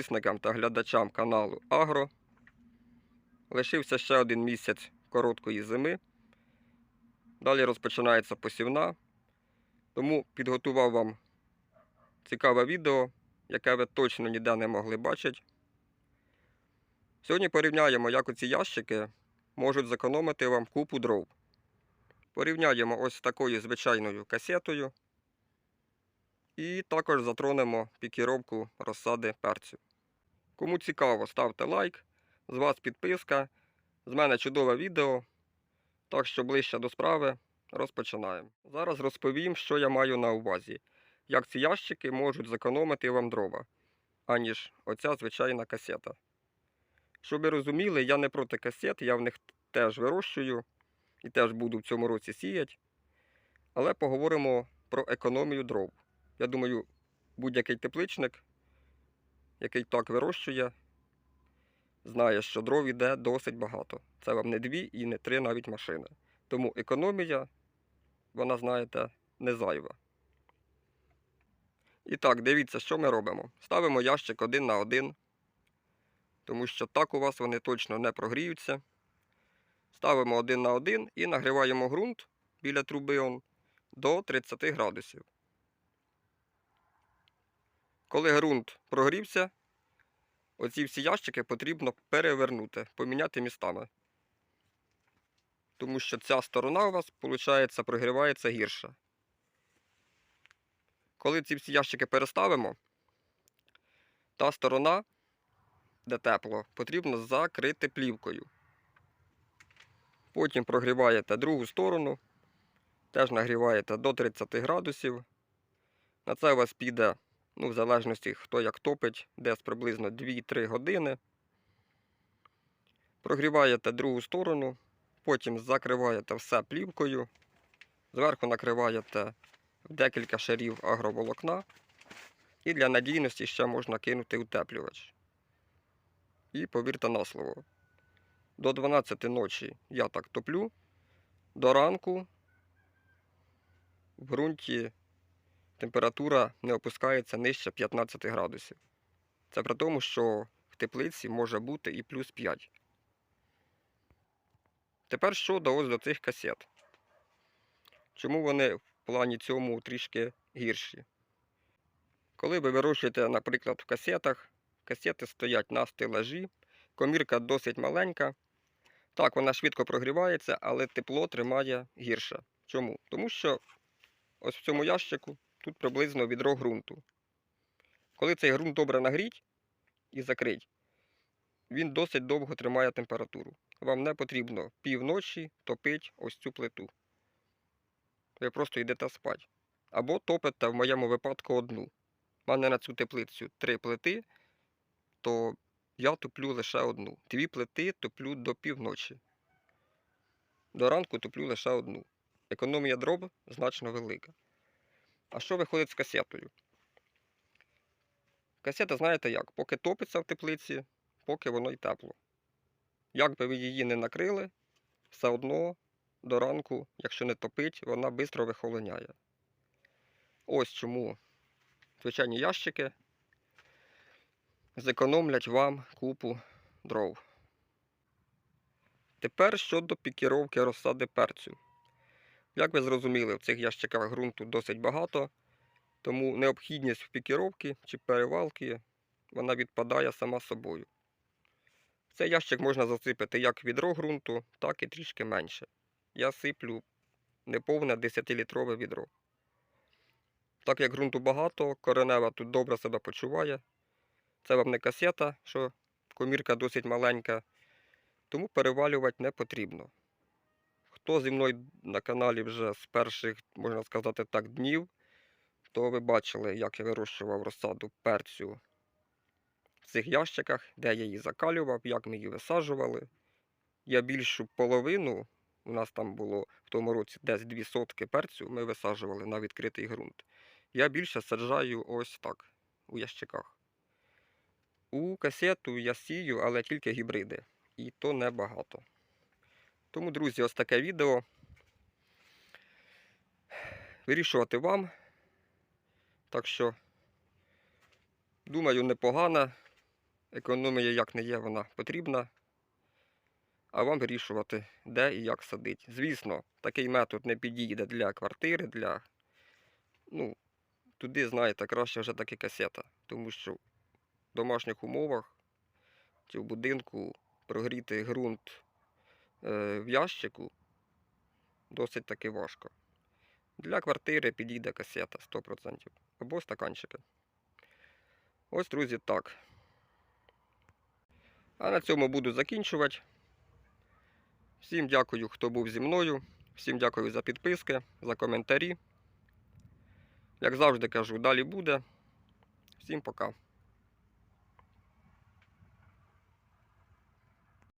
підписникам та глядачам каналу Агро. Лишився ще один місяць короткої зими. Далі розпочинається посівна. Тому підготував вам цікаве відео, яке ви точно ніде не могли бачити. Сьогодні порівняємо, як оці ящики можуть зекономити вам купу дров. Порівняємо ось такою звичайною касетою. І також затронемо пікіровку розсади перцю. Кому цікаво, ставте лайк, з вас підписка, з мене чудове відео. Так що ближче до справи розпочинаємо. Зараз розповім, що я маю на увазі, як ці ящики можуть зекономити вам дрова, аніж оця звичайна касета. Щоб ви розуміли, я не проти касет, я в них теж вирощую і теж буду в цьому році сіяти. Але поговоримо про економію дров. Я думаю, будь-який тепличник, який так вирощує, знає, що дров іде досить багато. Це вам не дві і не три навіть машини. Тому економія, вона, знаєте, не зайва. І так, дивіться, що ми робимо. Ставимо ящик один на один, тому що так у вас вони точно не прогріються. Ставимо один на один і нагріваємо ґрунт біля труби он до 30 градусів. Коли ґрунт прогрівся, оці всі ящики потрібно перевернути, поміняти містами. Тому що ця сторона у вас, виходить, прогрівається гірше. Коли ці всі ящики переставимо, та сторона, де тепло, потрібно закрити плівкою. Потім прогріваєте другу сторону, теж нагріваєте до 30 градусів. На це у вас піде, ну, в залежності хто як топить, десь приблизно 2-3 години. Прогріваєте другу сторону, потім закриваєте все плівкою, зверху накриваєте декілька шарів агроволокна. І для надійності ще можна кинути утеплювач. І повірте на слово, до 12 ночі я так топлю, до ранку в ґрунті температура не опускається нижче 15 градусів. Це при тому, що в теплиці може бути і плюс 5. Тепер щодо ось до цих касет. Чому вони в плані цьому трішки гірші? Коли ви вирощуєте, наприклад, в касетах, касети стоять на стелажі, комірка досить маленька. Так, вона швидко прогрівається, але тепло тримає гірше. Чому? Тому що ось в цьому ящику тут приблизно відро ґрунту. Коли цей ґрунт добре нагріть і закрить, він досить довго тримає температуру. Вам не потрібно півночі топити ось цю плиту. Ви просто йдете спати. Або топите в моєму випадку одну. У мене на цю теплицю три плити, то я топлю лише одну. Дві плити топлю до півночі. До ранку топлю лише одну. Економія дров значно велика. А що виходить з касетою? Касета, знаєте як, поки топиться в теплиці, поки воно й тепло. Як би ви її не накрили, все одно до ранку, якщо не топить, вона швидко вихолоняє. Ось чому звичайні ящики зекономлять вам купу дров. Тепер щодо пікіровки розсади перцю. Як ви зрозуміли, в цих ящиках ґрунту досить багато, тому необхідність в пікіровці чи перевалки вона відпадає сама собою. Цей ящик можна засипати як відро ґрунту, так і трішки менше. Я сиплю неповне 10-літрове відро. Так як ґрунту багато, коренева тут добре себе почуває. Це вам не касета, що комірка досить маленька, тому перевалювати не потрібно. Хто зі мною на каналі вже з перших, можна сказати так, днів, то ви бачили, як я вирощував розсаду перцю в цих ящиках, де я її закалював, як ми її висаджували. Я більшу половину, у нас там було в тому році десь 2 сотки перцю, ми висаджували на відкритий ґрунт. Я більше саджаю ось так, у ящиках. У касету я сію, але тільки гібриди. І то небагато. Тому, друзі, ось таке відео. Вирішувати вам. Так що, думаю, непогане. Економія як не є, вона потрібна. А вам вирішувати, де і як садити. Звісно, такий метод не підійде для квартири, для. Ну, туди, знаєте, краще вже таки касета. Тому що в домашніх умовах чи в будинку прогріти ґрунт в ящику досить таки важко. Для квартири підійде касета 100%. Або стаканчики. Ось, друзі, так. А на цьому буду закінчувати. Всім дякую, хто був зі мною. Всім дякую за підписки, за коментарі. Як завжди кажу, далі буде. Всім пока.